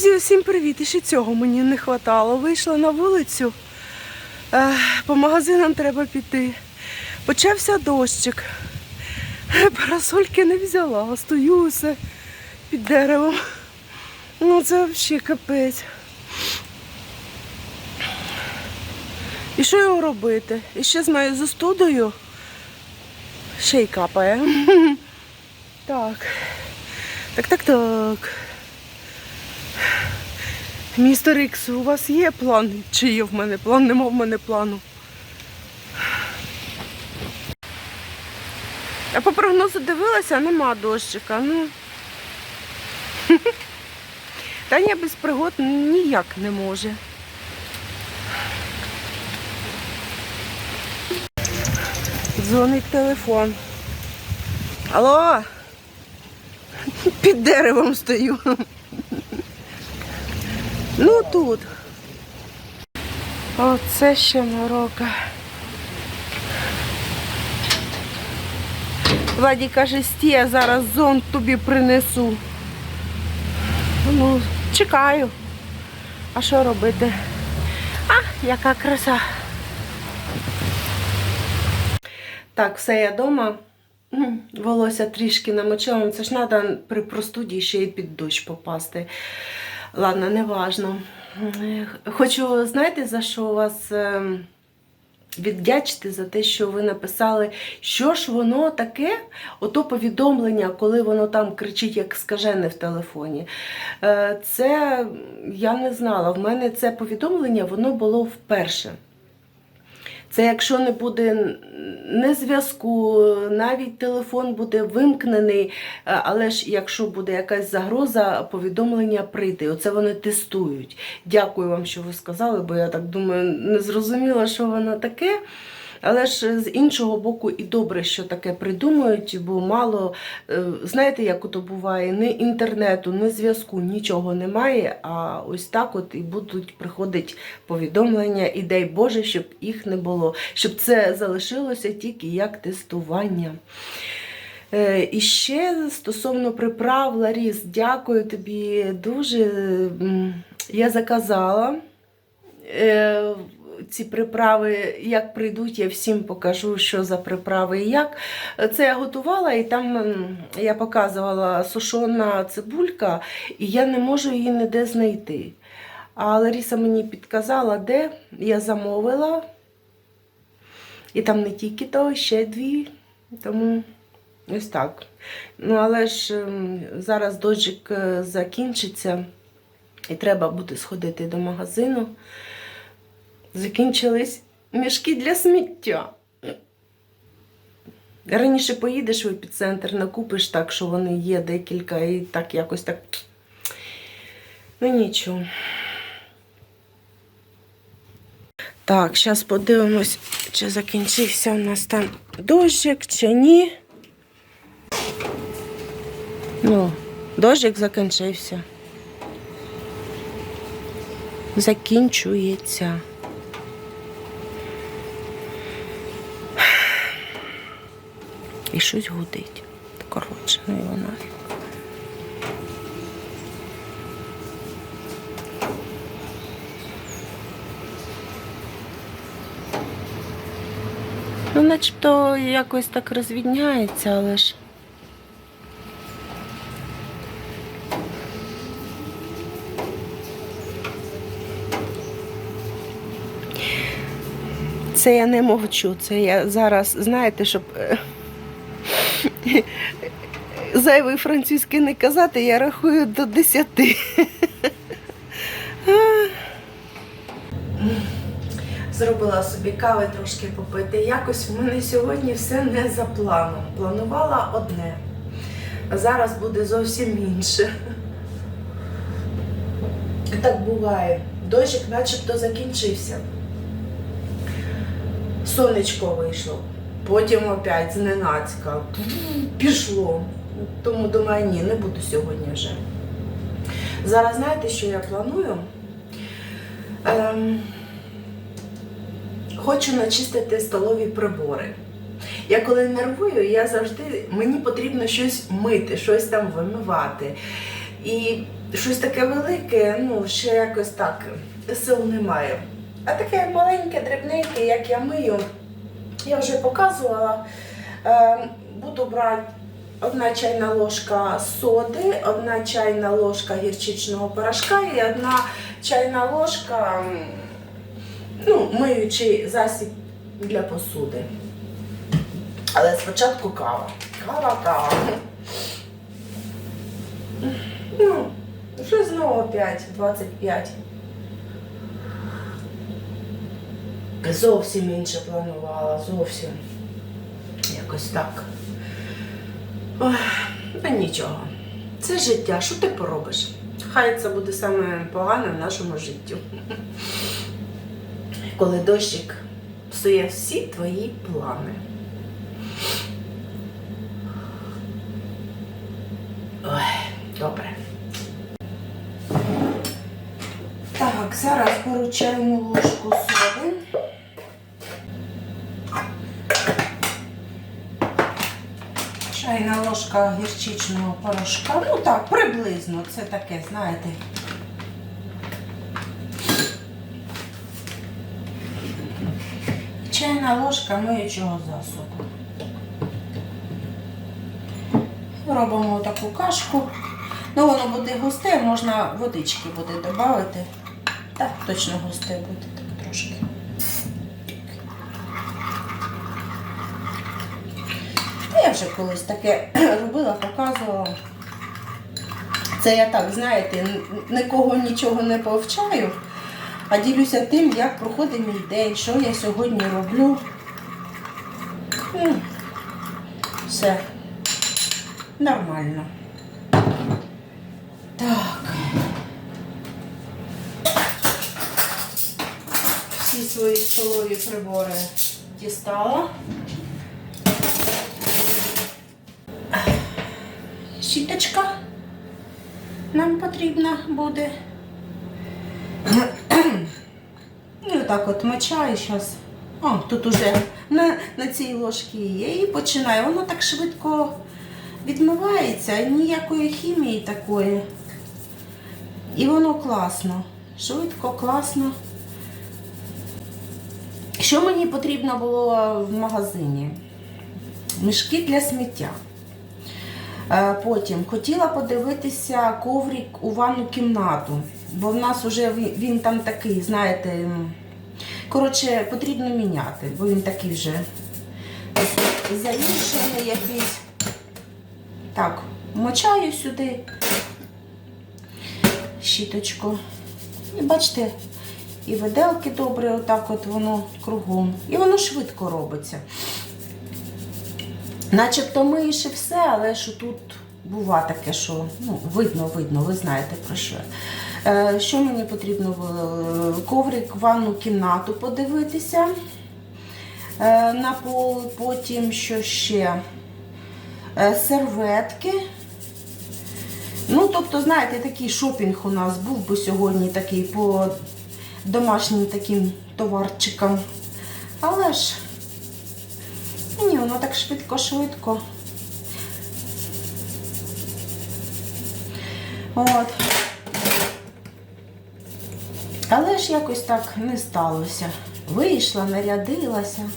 Друзі, усім привіт! І ще цього мені не вистачало. Вийшла на вулицю. Е, По магазинам треба піти. Почався дощик. Парасольки не взяла, стою усе під деревом. Ну це взагалі капець. І що його робити? І ще з моєю застудою ще й капає. Так. Так, так, так. Містер Ікс, у вас є план? Чи є в мене план? Нема в мене плану. Я по прогнозу дивилася, нема дощика. Ну. Таня без пригод ніяк не може. Дзвонить телефон. Алло? Під деревом стою. Ну тут. Оце ще морока. Владі каже, стій, я зараз зонт тобі принесу. Ну, чекаю. А що робити? А, яка краса. Так, все я вдома. Волосся трішки намочила. Це ж треба при простуді ще й під дощ попасти. Ладно, не важно. Хочу, знаєте, за що вас ем, віддячити за те, що ви написали, що ж воно таке, ото повідомлення, коли воно там кричить, як скажене в телефоні. Е, Це я не знала. В мене це повідомлення воно було вперше. Це якщо не буде не зв'язку, навіть телефон буде вимкнений, е, але ж якщо буде якась загроза, повідомлення прийде. Оце вони тестують. Дякую вам, що ви сказали, бо я так думаю, не зрозуміла, що воно таке. Але ж з іншого боку, і добре, що таке придумують, бо мало, е, знаєте, як ото буває, ні інтернету, ні зв'язку, нічого немає. А ось так от і будуть приходити повідомлення, і дай Боже, щоб їх не було, щоб це залишилося тільки як тестування. Е, І ще стосовно приправ, Ларіс, дякую тобі дуже. Я заказала. Ці приправи, як прийдуть, я всім покажу, що за приправи і як. Це я готувала, і там я показувала сушона цибулька, і я не можу її ніде знайти. А Ларіса мені підказала, де я замовила. І там не тільки то, ще дві. Тому ось так. Ну, але ж зараз дощик е, закінчиться, і треба буде сходити до магазину. Закінчились мішки для сміття. Раніше поїдеш в епіцентр, накупиш так, що вони є декілька, і так якось так. Ну нічого. Так, зараз подивимось, чи закінчився у нас там дощик, чи ні. Ну, дощик закінчився. Закінчується. Щось гудить. Коротше, ну і вона. Ну, начебто якось так розвідняється, але ж. Це я не мовчу, це я зараз, знаєте, щоб е, зайвий французький не казати, я рахую до 10. Зробила собі кави трошки попити. Якось в мене сьогодні все не за планом. Планувала одне, а зараз буде зовсім інше. Так буває. Дощик начебто закінчився. Сонечко вийшло. Потім опять зненацька. Пішло. Тому думаю, ні, не буду сьогодні вже. Зараз знаєте, що я планую? Ем, хочу начистити столові прибори. Я коли нервую, я завжди мені потрібно щось мити, щось там вимивати. І щось таке велике, ну, ще якось так сил немає. А таке маленьке, дрібненьке, як я мию, я вже показувала. Е, буду брати одна чайна ложка соди, одна чайна ложка гірчичного порошка і одна чайна ложка ну, миючий засіб для посуди. Але спочатку кава. Кава, кава. Ну, вже знову 5, 25. Зовсім інше планувала, зовсім. Якось так. Ну нічого. Це життя, що ти поробиш? Хай це буде саме погане в нашому житті. Коли дощик псує всі твої плани. Ой, добре. Так, зараз чайну ложку соди. Чайна ложка гірчичного порошка. Ну так, приблизно. Це таке, знаєте. Чайна ложка миючого засобу. Робимо таку кашку. Ну, воно буде густе, можна водички буде додати. Так, точно густе буде так трошки. Вже колись таке робила, показувала. Це я так, знаєте, нікого нічого не повчаю, а ділюся тим, як проходить мій день, що я сьогодні роблю. Все нормально. Так. Всі свої столові прибори дістала. Щіточка нам потрібна буде. І отак от мочаю зараз. О, тут уже на, на цій ложці є. І починаю. Воно так швидко відмивається, ніякої хімії такої. І воно класно. Швидко, класно. Що мені потрібно було в магазині? Мішки для сміття. Е, Потім хотіла подивитися коврик у ванну кімнату, бо в нас вже він, там такий, знаєте, коротше, потрібно міняти, бо він такий вже заїжджений якийсь. Так, мочаю сюди щіточку. І бачите, і виделки добре, отак от воно кругом. І воно швидко робиться. Начебто миєш і все, але що тут бува таке, що ну, видно, видно, ви знаєте про що. Е, що мені потрібно було? Коврик, ванну кімнату подивитися е, на пол, потім що ще? Е, серветки. Ну, тобто, знаєте, такий шопінг у нас був би сьогодні такий по домашнім таким товарчикам. Але ж ні, воно так швидко-швидко. От. Але ж якось так не сталося. Вийшла, нарядилася.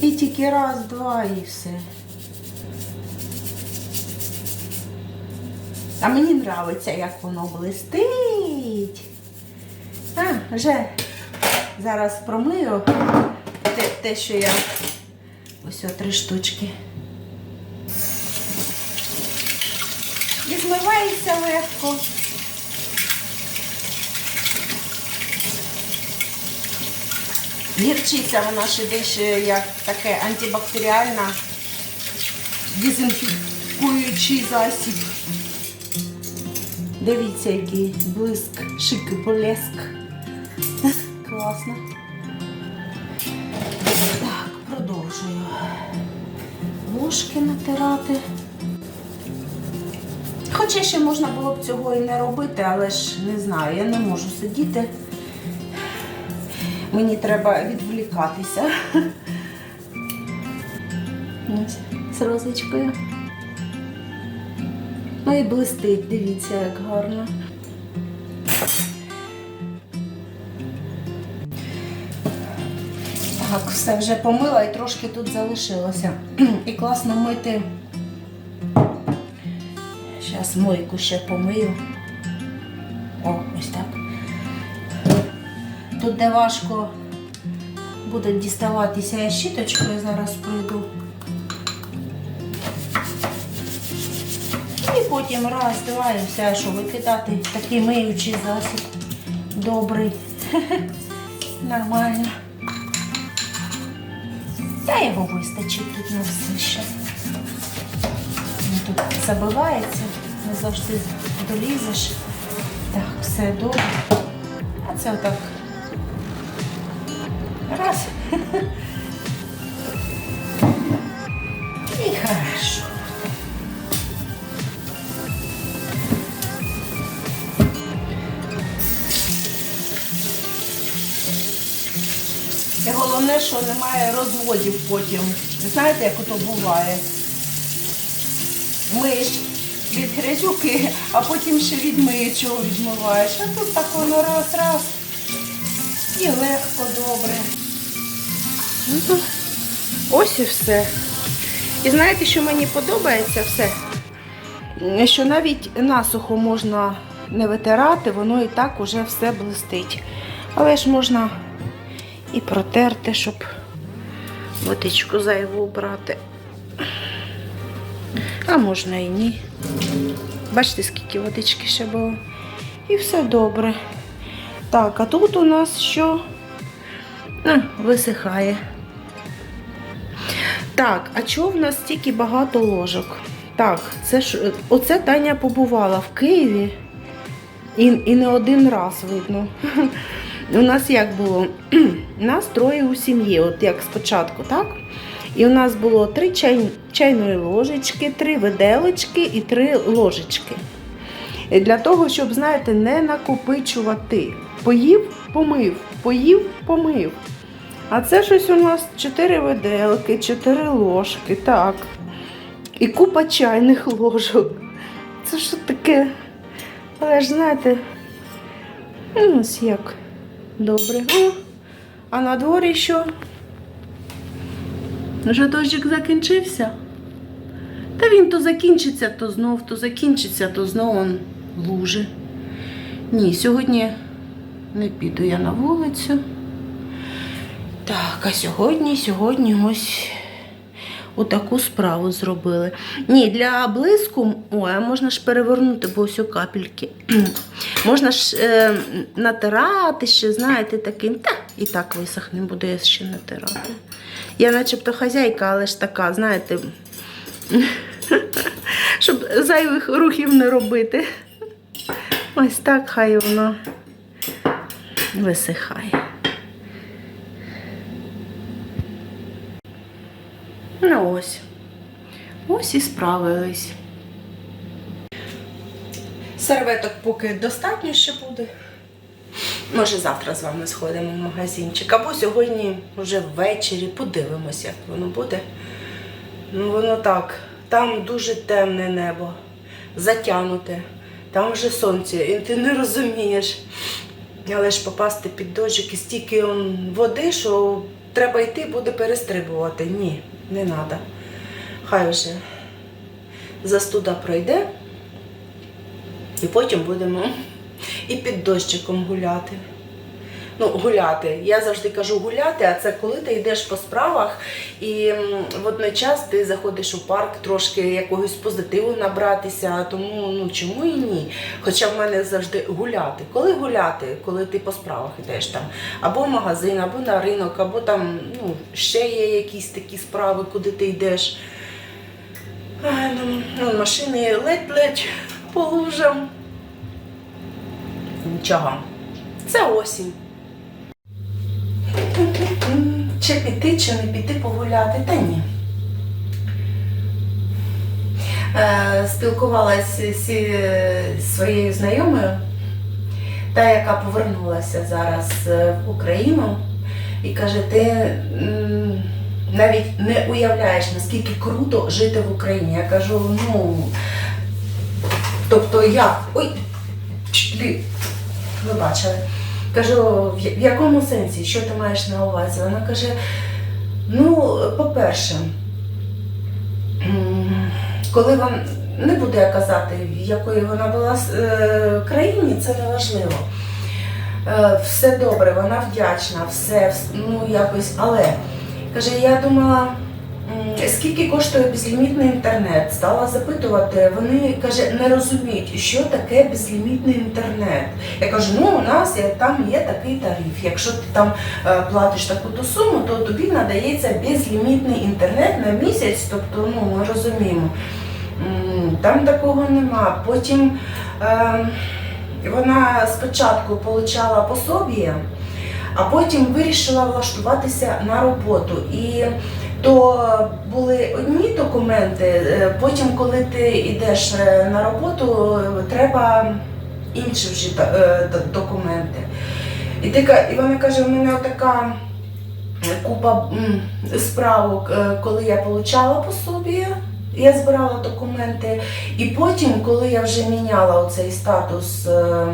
І тільки раз, два і все. А мені подобається, як воно блистить. А, вже зараз промию те, те що я ось о, три штучки. І змивається легко. Гірчиця вона ще дещо як таке антибактеріальна, дезінфікуючий засіб. Дивіться, який блиск, шик і блеск. Класно. Так, продовжую. Ложки натирати. Хоча ще можна було б цього і не робити, але ж не знаю, я не можу сидіти. Мені треба відволікатися. Ось, з розочкою. Ну і блистить, дивіться, як гарно. Так, все вже помила і трошки тут залишилося. І класно мити. Зараз мойку ще помию. О, ось так. Тут де важко буде діставатися я щіточкою, зараз пройду. І потім раз, два і все, що викидати. Такий миючий засіб. Добрий. Нормально. Та його вистачить тут на все ще. Він Тут забивається, не завжди долізеш. Так, все добре. А це отак. Раз. що немає розводів потім. Знаєте, як ото буває? Миєш від грязюки, а потім ще від миючого відмиваєш. А тут так воно раз-раз. І легко, добре. Ось і все. І знаєте, що мені подобається все? Що навіть насухо можна не витирати, воно і так уже все блистить. Але ж можна і протерти, щоб водичку зайву брати. А можна і ні. Бачите, скільки водички ще було. І все добре. Так, а тут у нас що? А, висихає. Так, а чого в нас стільки багато ложок? Так, це ж оце Таня побувала в Києві і, і не один раз видно. У нас як було? Нас троє у сім'ї, от як спочатку, так? І у нас було три чай, чайної ложечки, три виделочки і три ложечки. Для того, щоб, знаєте, не накопичувати. Поїв, помив, поїв, помив. А це щось у нас 4 виделки, 4 ложки, так. І купа чайних ложок. Це що таке? Але ж знаєте, ну, ось як. Добре. О, а на дворі що? Вже дощик закінчився? Та він то закінчиться, то знов, то закінчиться, то знов он лужи. Ні, сьогодні не піду я на вулицю. Так, а сьогодні, сьогодні ось отаку справу зробили. Ні, для блиску, ой, а можна ж перевернути, бо ось у капельки. можна ж е, натирати ще, знаєте, таким. Та, і так висохне, буду я ще натирати. Я начебто хазяйка, але ж така, знаєте, щоб зайвих рухів не робити. Ось так хай воно висихає. Ну ось. Ось і справились. Серветок поки достатньо ще буде. Може, завтра з вами сходимо в магазинчик. Або сьогодні вже ввечері подивимося, як воно буде. Ну, воно так. Там дуже темне небо, затянуте. Там вже сонце, і ти не розумієш. Але ж попасти під дощик і стільки води, що треба йти, буде перестрибувати. Ні, не треба. Хай вже застуда пройде, і потім будемо і під дощиком гуляти. Ну, гуляти. Я завжди кажу гуляти, а це коли ти йдеш по справах і водночас ти заходиш у парк трошки якогось позитиву набратися. Тому ну чому і ні? Хоча в мене завжди гуляти. Коли гуляти, коли ти по справах йдеш там, або в магазин, або на ринок, або там ну, ще є якісь такі справи, куди ти йдеш. Ну, ну, машини ледь-ледь по лужам. Нічого. Це осінь. Чи піти, чи не піти погуляти? Та ні. Е, спілкувалася зі своєю знайомою, та, яка повернулася зараз е, в Україну, і каже, ти навіть не уявляєш, наскільки круто жити в Україні. Я кажу, ну Тобто як? Ой, ви бачили. Кажу, в якому сенсі? Що ти маєш на увазі? Вона каже: ну, по-перше, коли вам не буду я казати, в якої вона була е, країні, це не важливо. Е, Все добре, вона вдячна, все, ну якось, але каже, я думала. М, Скільки коштує безлімітний інтернет? Стала запитувати. Вони каже, не розуміють, що таке безлімітний інтернет. Я кажу, ну у нас там є такий тариф. Якщо ти там е, платиш таку-то суму, то тобі надається безлімітний інтернет на місяць. Тобто, ну ми розуміємо. Там такого нема. Потім е, вона спочатку отримала пособі, а потім вирішила влаштуватися на роботу. І то були одні документи, е, потім, коли ти йдеш е, на роботу, е, треба інші вже до- до- документи. І, ти, і вона каже, у мене така купа справок, коли я отримала пособі, я збирала документи. І потім, коли я вже міняла оцей статус, е,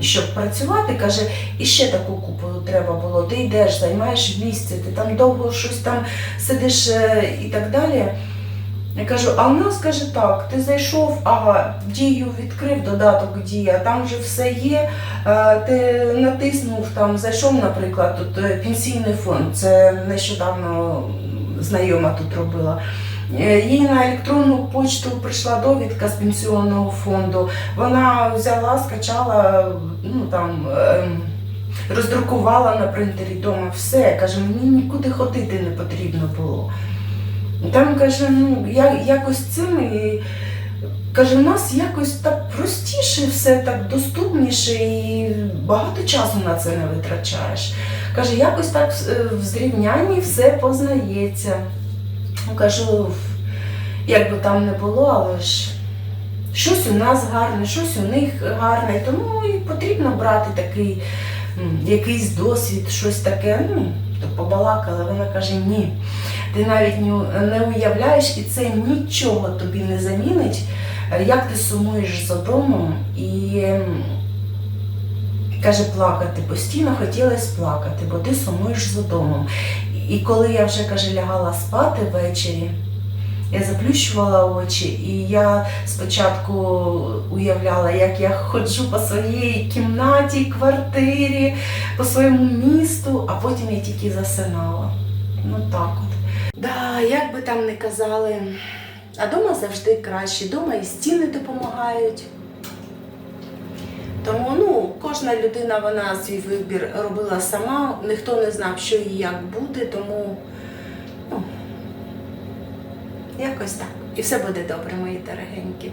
щоб працювати, каже, і ще таку купу треба було. Ти йдеш, займаєш місце, ти там довго щось там сидиш е, і так далі. Я кажу, а в нас каже так, ти зайшов, ага, дію відкрив додаток дія, там вже все є. Ти натиснув там, зайшов, наприклад, тут е, пенсійний фонд. Це нещодавно знайома тут робила. Е, Їй на електронну почту прийшла довідка з пенсіонного фонду. Вона взяла, скачала, ну там. ем, Роздрукувала на принтері вдома все. Каже, мені нікуди ходити не потрібно було. Там каже, ну я якось цим і каже, у нас якось так простіше, все так доступніше і багато часу на це не витрачаєш. Каже, якось так е, в зрівнянні все познається. Кажу, як би там не було, але ж щось у нас гарне, щось у них гарне, тому і потрібно брати такий якийсь досвід, щось таке. Ну, то побалакали, вона каже, ні. Ти навіть не- уявляєш, і це нічого тобі не замінить, як ти сумуєш за домом і каже, плакати. Постійно хотілося плакати, бо ти сумуєш за домом. І коли я вже каже, лягала спати ввечері, я заплющувала очі, і я спочатку уявляла, як я ходжу по своїй кімнаті, квартирі, по своєму місту, а потім я тільки засинала. Ну так от. Да, як би там не казали, а дома завжди краще. Дома і стіни допомагають. Тому ну, кожна людина вона свій вибір робила сама, ніхто не знав, що і як буде, тому ну, якось так. І все буде добре, мої дорогенькі.